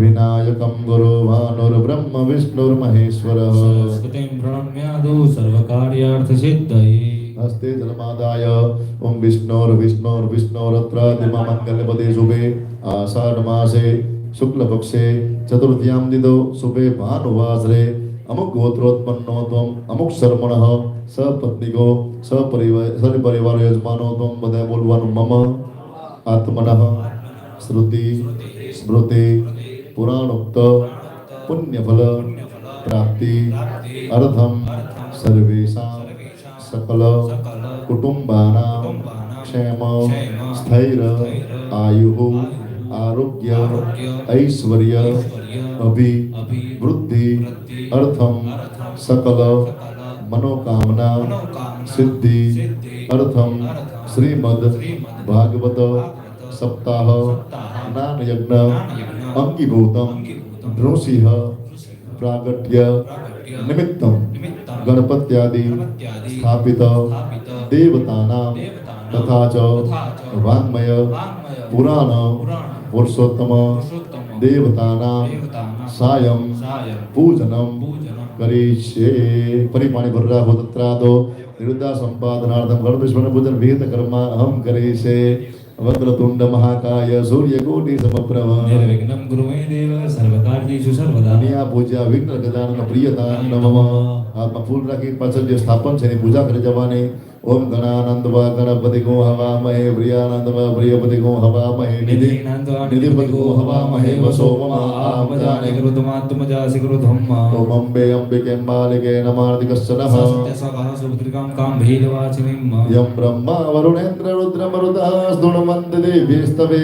विनायकं गुरुभानुर्ब्रह्म विष्णुर्महेश्वरः सरस्वतीं प्रणम्यादौ सर्वकार्यार्थसिद्धये हस्ते जलमादाय ॐ विष्णोर्विष्णोर्विष्णोरत्र दिममङ्गलपदे शुभे आषाढमासे शुक्लपक्षे चतुर्थ्यां दिदौ शुभे भानुवासरे अमुक गोत्रोत्पन्नो त्वम् अमुक शर्मणः सपत्निको सपरिवार सपरिवार यजमानो त्वं वदय बोलवान् मम आत्मनः श्रुति स्मृति पुराणोक्त पुण्यफल प्राप्ति अर्थम सर्वेषां सकल कुटुम्बानां क्षेम स्थैर आयु आरोग्य ऐश्वर्य अभि वृद्धि अर्थम सकल मनोकामना सिद्धि अर्थम श्रीमद् भागवत सप्ताह स्नान यज्ञ अंगीभूतम नृसिंह प्रागट्य निमित्तम गणपत्यादि स्थापित देवतानां तथा च वाङ्मय पुराण पुरुषोत्तम देवतानां सायं पूजनं करिष्ये। परिपाणि भर्राहो तत्रादो निरुद्धा सम्पादनार्थं गणेश्वर पूजन विहित कर्म अहं करिष्ये। वक्रतुण्ड महाकाय सूर्यकोटि समप्रभ निर्विघ्नं कुरु मे देव सर्वकार्येषु सर्वदा અનિયા પૂજા વિઘ્ન ગજાનન પ્રિયતા નમઃ હાથમાં ફૂલ રાખી પાછળ જે સ્થાપન છે એની પૂજા કરી જવાની ओम गणानंदवा गणपति को हवामहे प्रियानंदवा प्रियपति को हवामहे निधि निधिपति को हवामहे वसोम आमजाने कृतमात्मजा सिकृतम ओम अम्बे अम्बिके मालिके नमार्ति कश्चनः सत्यसवः सुभद्रिकां कां भेदवाचिनीं यं ब्रह्मा वरुणेन्द्र रुद्रमरुतास्तुणमन्ति देवीस्तवे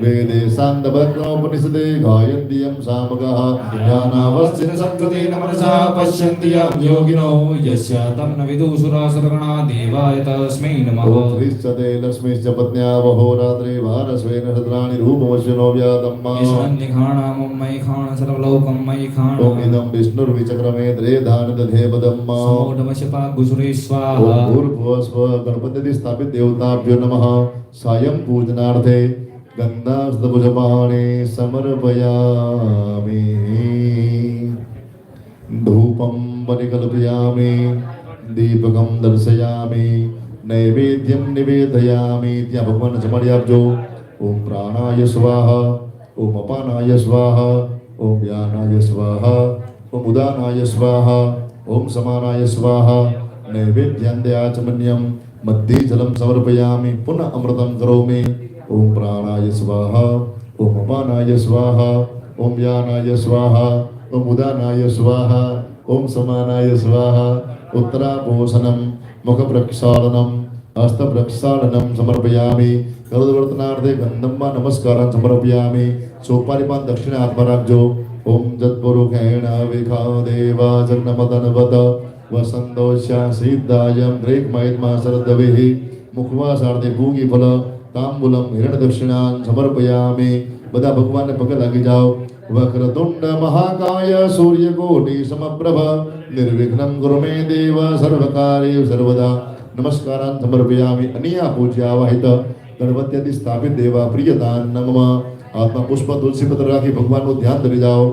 वेदे सान्दभद्रोपनिषदे गायन्ति यं सामगः ज्ञानावस्य सङ्कृतेन मनसा पश्यन्ति यं योगिनो यस्य तं न विदुषुरासुरगणा देव देवाय तस्मै नमः लक्ष्मीश्च पत्न्या वहोरात्रे मयि खाण सर्वलोकं मयि खाण इदं विष्णुर्विचक्रमे पदम्मा ओम स्वाहा भूर्भुवस्व गणपति स्थापित देवताभ्यो नमः। सायं पूजनार्थे गन्धास्तभुजपाणे समर्पयामि। धूपं परिकल्पयामि દીપકમ દર્શયામિ નૈવેદ્યમ નિવેદયામિ ત્યાં ભગવાન જમાડી આપજો ઓમ પ્રાણાય સ્વાહ ઓમ અપાનાય સ્વાહ ઓમ વ્યાનાય સ્વાહ ઓમ ઉદાનાય સ્વાહ ઓમ સમાનાય સ્વાહ નૈવેદ્યંદે આચમન્યમ મધ્ય જલમ સમર્પયામિ પુનઃ અમૃતમ કરોમિ ઓમ પ્રાણાય સ્વાહ ઓમ અપાનાય સ્વાહ ઓમ વ્યાનાય સ્વાહ ઓમ ઉદાનાય સ્વાહ ओम समानाय स्वाहा उत्तरा भोषणम मुख प्रक्षालनम हस्त प्रक्षालनम समर्पयामि करुदवर्तनार्थे गंधम्मा नमस्कार समर्पयामि। सोपारिपान दक्षिण आत्मराजो ओम जत्पुरु जत्पुरुखेण विखा देवा जगन्मदन वद वसंतोषा सिद्धायम ग्रेक महात्मा जन्मदनवत वसन्तोष्यासीद्दायं ग्रैकमयित्मा शरद्दविः મુખવાસાર્થે ભૂગી ફલ हिरण दक्षिणा समर्पयामि। बदा भगवान ने પગે लगी जाओ। वक्रतुंड महाकाय सूर्य कोटि समप्रभ, निर्विघ्नं गुरु मे देव सर्वकार्ये सर्वदा। नमस्कारान् समर्पयामि अनिया पूज्यावाहित गणपत्यदि स्थापित देवा प्रियतान नमः। आत्मा पुष्प तुलसी पत्र राखी भगवान को ध्यान धरी जाओ।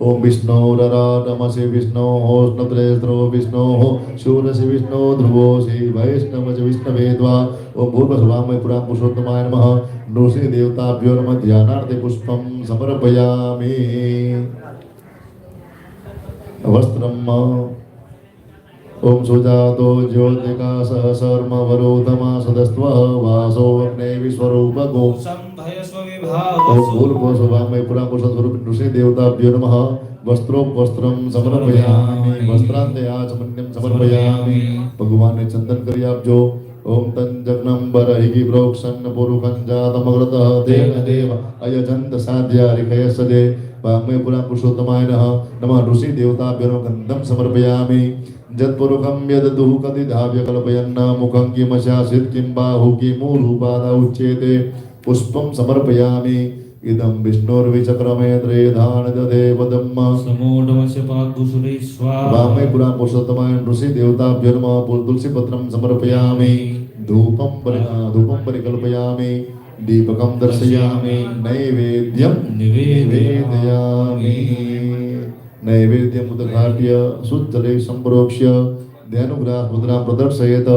ओम विष्णो ररा नमसि विष्णो होष्णत्रेस्त्रो विष्णो हो शूरसि विष्णो ध्रुवोऽसि वैष्णवसि विष्णु द्वा ओम भूर्वसुभामय पुरा पुरुषोत्तमाय नमः। नृषि देवताभ्यो नम। ध्यानार्थे पुष्पं समर्पयामि। वस्त्रम् ओम सुजातो ज्योतिका सहसर्म वरोधमा सदस्व वासो अग्ने विश्वरूपको ओम भूर्भो शुभामय पुरांकुश स्वरूप नृषि देवताभ्यो नमः। वस्त्रों वस्त्रम समर्पयामि वस्त्रांतया चमन्यम समर्पयामि। भगवान ने चंदन करियाब्जो ओम तन जगनंबर हिगि प्रोक्षन्न पुरुखं जातमग्रतः देव देव अयजन्त साध्या रिखयसदे वाग्मय पुरांकुशोत्तमाय नमः। नमः ऋषि देवताभ्यो नमः। गन्धं समर्पयामि। जत्पुरुखं यददुः कति धाव्य कल्पयन्न मुखं किमशासित् किं बाहु પુષ્પમ સમર્પયામિ ઇદમ વિષ્ણુર્વિચક્રમે ત્રેધાન દધે પદમ્મ समूढमशपाकुसुरे स्वाहा વામય પુરા પુરુષોત્તમાય ઋષિ દેવતાભ્યો નમઃ તુલસી પત્રમ સમર્પયામિ ધૂપમ પરિ ધૂપમ પરિકલ્પયામિ दीपकं दर्शयामि नैवेद्यं निवेदयामि नैवेद्यम् उद्घाट्य शुद्धले संप्रोक्ष्य ધ્યાનુગ્રાહ મુદ્રા પ્રદર્શયેત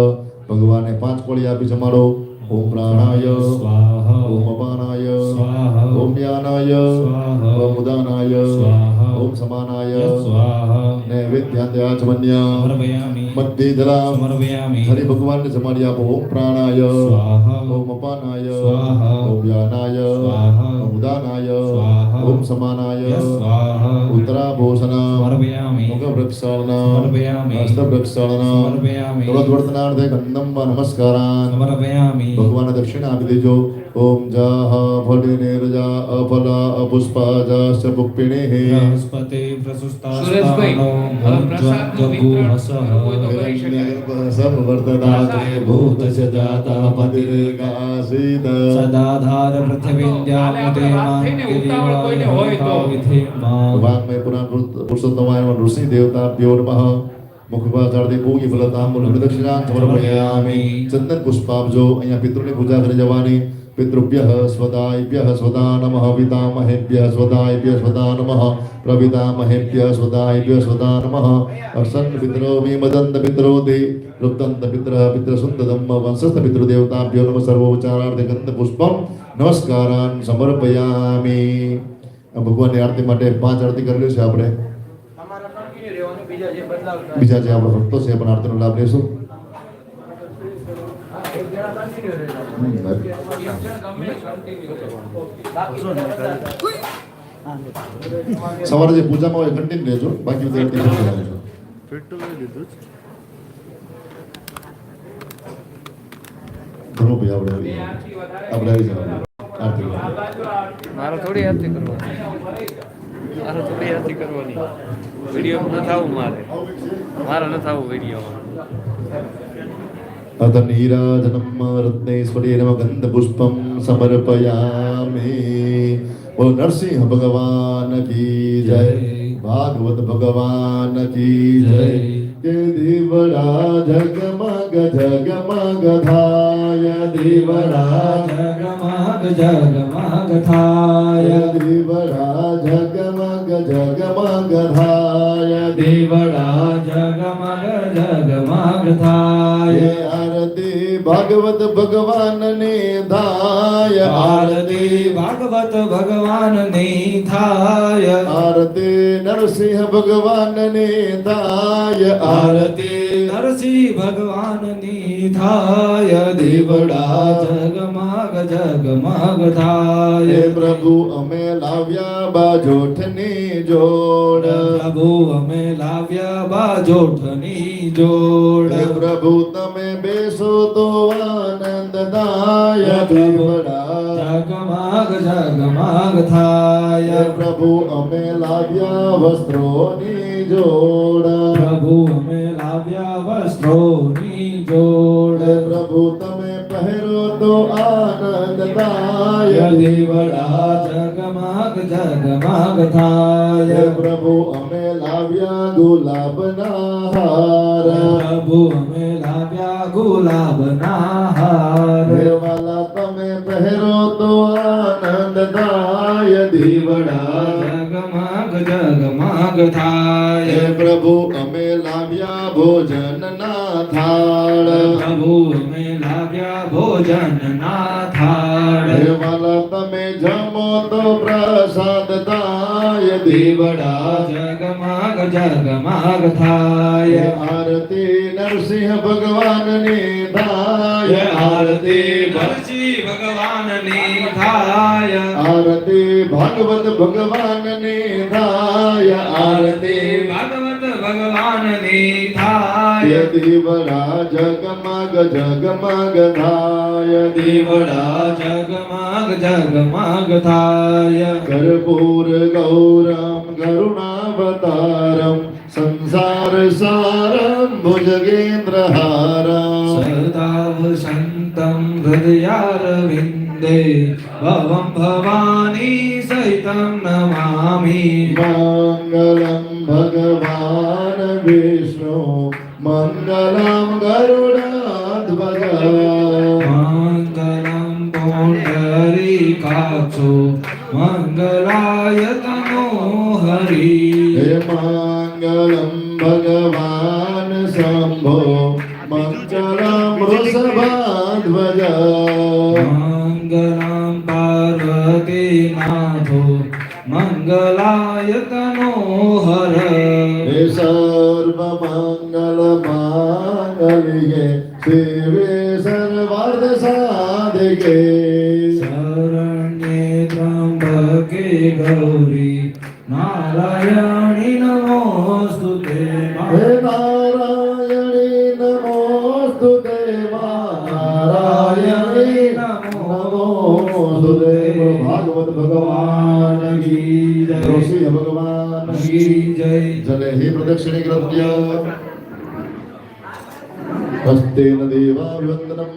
ભગવાને પાંચ કોળી આપી જમાડો ઓમ પ્રાણાય સ્વાહા ઓમ અપાનાય સ્વાહા ઓમ જ્ઞાનાય સ્વાહા ઓમ ઉદાનાય સ્વાહા ઓમ સમાનાય સ્વાહા નૈવેદ્યાંત્યાચમન્ય સમર્પયામિ મધ્ય જલા સમર્પયામિ હરિ ભગવાનને જમાડી આપો ઓમ પ્રાણાય સ્વાહા ઓમ અપાનાય સ્વાહા ઓમ જ્ઞાનાય સ્વાહા ઓમ ઉદાનાય સ્વાહા ध्रुवं समानाय। उत्तराभूषणां। मुखवृक्षालनां। हस्तवृक्षालनां नमस्कारान्। भगवान् दक्षिणाभिदिजो સમર્પયામિ કરોદ્વર્તનાર્થે ગંધમ નમસ્કારાન સમર્પયામિ ભગવાન દક્ષિણ આપી દેજો ઓમ જાહ ફલિને રજા અફલા અપુષ્પાજાશ્ચ પુષ્પિણે બૃહસ્પતિ સુરેશભાઈ, પ્રસુસ્તાનો હવે પ્રસાદનો જગુ વિતરણ હસઃ કરવું તો કરી શકાય. સંવર્ધદાતે ભૂત જાતા પતિર્ગાસીત સદાધાર પૃથ્વીન્દ્યામ તે થઈને ઉતાવળ કોઈને હોય તો. વિધિમાં વાંગમય પુરાણ પુરુષોત્તમાય ઋષિ દેવતાભ્યો નમઃ મુખવાચાર્થી ભોગી ફલતાંબુલ પ્રદક્ષિણાં સમર્પયામિ ચંદન પુષ્પાબજો અહીંયા પિતૃની પૂજા કરી જવાની પિતૃભ્યઃ સ્વદાયભ્યઃ સ્વદા નમઃ પિતામહેભ્યઃ સ્વદાયભ્યઃ સ્વદા નમઃ પ્રપિતામહેભ્યઃ સ્વદાયભ્યઃ સ્વદા નમઃ અર્સન પિતરો વિમદંત પિતરો તે વૃત્તંત પિતરઃ પિતૃસુંદદમ વંશસ્થ પિતૃદેવતાભ્યો નમઃ સર્વોપચારાર્થે ગંધ પુષ્પમ નમસ્કારાન સમર્પયામિ આ ભગવાનની આરતી માટે પાંચ આરતી કરેલી છે આપણે અમારા continue રહેવાનું, બીજા જે બદલાવતા બીજા જે આપણા ભક્તો છે એ પણ આરતીનો લાભ લેશું સવારે જે પૂજામાં હોય કન્ટિન્યુ રહેજો. બાકી બધું કન્ટિન્યુ ફિટ લઈ લીધું છે ધ્રુવભાઈ આપણે આપણે આવી જવાનું. મારે થોડી આરતી કરવાની. મારે થોડી આરતી કરવાની. વીડિયો ન થાવું મારે. મારે ન થાવું વિડીયોમાં. അത നീരാജനം രത്നേശ്വരി ഗന്ധപുഷ്പം സമർപ്പയാമേ ഓ നരസിംഹ ഭഗവാൻ കീ ജയ ഭാഗവത് ഭഗവാൻ കീ ജയ दिवरा जगमग जगमग धाय। दिवरा जगमग जगमग धाय। दिवरा जगमग जगमग धाय। दिवरा जगमग जगमग धाय। भागवत भगवान ने धाय। आरती भागवत भगवान ने धाय। आरती नरसिंह भगवान ने धाय। आरती नरसिंह भगवान ने धाय। देवड़ा जग माग जग माग धाय। प्रभु अमे लाव्या बाजोठ ने जोड़। प्रभु अमे लाव्या बाजोठ ने જોડ હે પ્રભુ તમે બેસો તો આનંદ દાય દીવડા જગમગ જગમગ હે થાય પ્રભુ અમે લાવ્યા વસ્ત્રોની જોડ પ્રભુ અમે લાવ્યા વસ્ત્રોની જોડ હે પ્રભુ તમે करो तो आनंद पाय देवड़ा जगमाग जगमाग थाय प्रभु हमें लाव्या गुलाब नार प्रभु हमें लाव्या गुलाब नाहार वाला तमें पहरो तो आनंद दाय देवड़ा દાય દીવડા જગમગ જગમગ હે થાય પ્રભુ અમે લાવ્યા ભોજનના થાળ પ્રભુ અમે લાવ્યા ભોજન ના થાળ હે વાલા તમે જમો તો પ્રસાદ દાય દેવડા દીવડા જગમગ જગમગ થાય આરતી નરસિંહ ભગવાનની દાય આરતી ભરજી ભગવાનની થાય आरती भागवत भगवान ने राय आरते भागवत भगवान ने થાય દીવડા જગમગ જગમગ ધાય દેવડા જગમગ જગમગ થાય કર્પૂર ગૌરમ કરુણાવતારમ સંસાર સારમ ભુજગેન્દ્રહારમ સદાવ સંતમ હૃદયારવિંદે ભવમ ભવાની સહિતમ નમામિ મંગલમ ભગવાન વિષ્ણુ मङ्गलं गरुडाध्वजा मङ्गलं काचो मङ्गलाय तमो हरि मङ्गलं भगवान् शम्भो मङ्गलं वृषभाध्वजा मङ्गलं पार्वतीनाथो मङ्गलाय ಸಾರಿಗೆ ಸೇವೆ ಸರ್ವಾರ್ಥ ಸಾಧಿಗೆ ಶರಣ್ಯೆ ತ್ರಂಬಕೆ ಗೌರಿ ನಾರಾಯಣಿ ನಮೋಸ್ತುತೆ ಹೇ ನಾರಾಯಣಿ ನಮೋಸ್ತುತೆ ನಾರಾಯಣಿ ನಮೋಸ್ತುತೆ ಭಾಗವತ ಭಗವಾನ್ ಕಿ ಜಯ ಭಗವಾನ್ ಕಿ ಜಯ ಜಯ ಹೇ ಪ್ರದಕ್ಷಿಣೆ ಕೃತ್ಯ हस्तेन देवाभिवन्दनं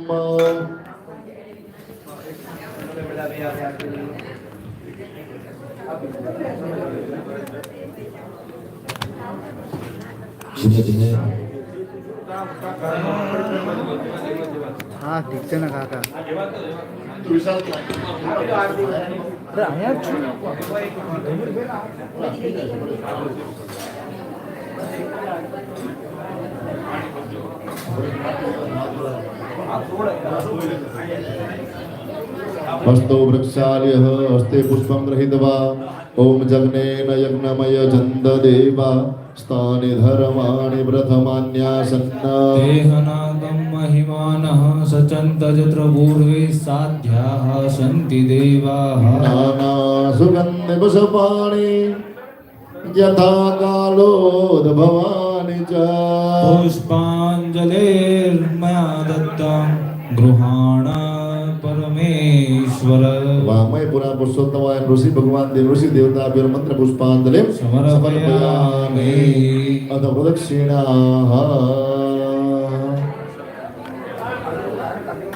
हाँ दिखते ना काका। आया हस्तो वृक्षार्य हस्ते पुष्प गृहीत्वा ॐ जग्नेन यज्ञमय चंद देवा स्थानि धर्माणि प्रथमान्या सन्ना देहनादं महिमानः सचन्त यत्र पूर्वे साध्याः सन्ति देवाः। नाना सुगन्धि पुष्पाणि यथा कालोद्भवानि च। पुष्पाञ्जलेर्मया दत्ता गृहाणा પરમેશ્વર વામય પુરા પુરુષોત્તમાય ઋષિ ભગવાન દેવ ઋષિ દેવતા ભેર મંત્ર પુષ્પાંજલિ સમર્પયામિ અધ પ્રદક્ષિણા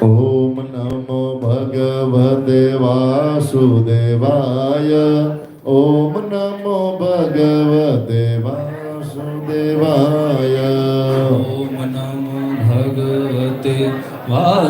ઓમ નમો ભગવતે વાસુદેવાય ઓમ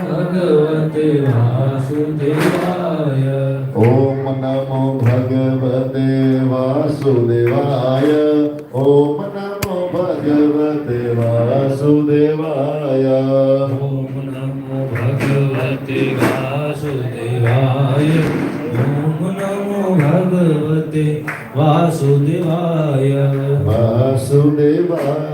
ભગવતે વાસુદેવાય ઓમ નમો ભગવતે વાસુદેવાય ઓમ નમો ભગવતે વાસુદેવાય ઓમ નમો ભગવતે વાસુદેવાય ઓમ નમો ભગવતે વાસુદેવાય વાસુદેવાય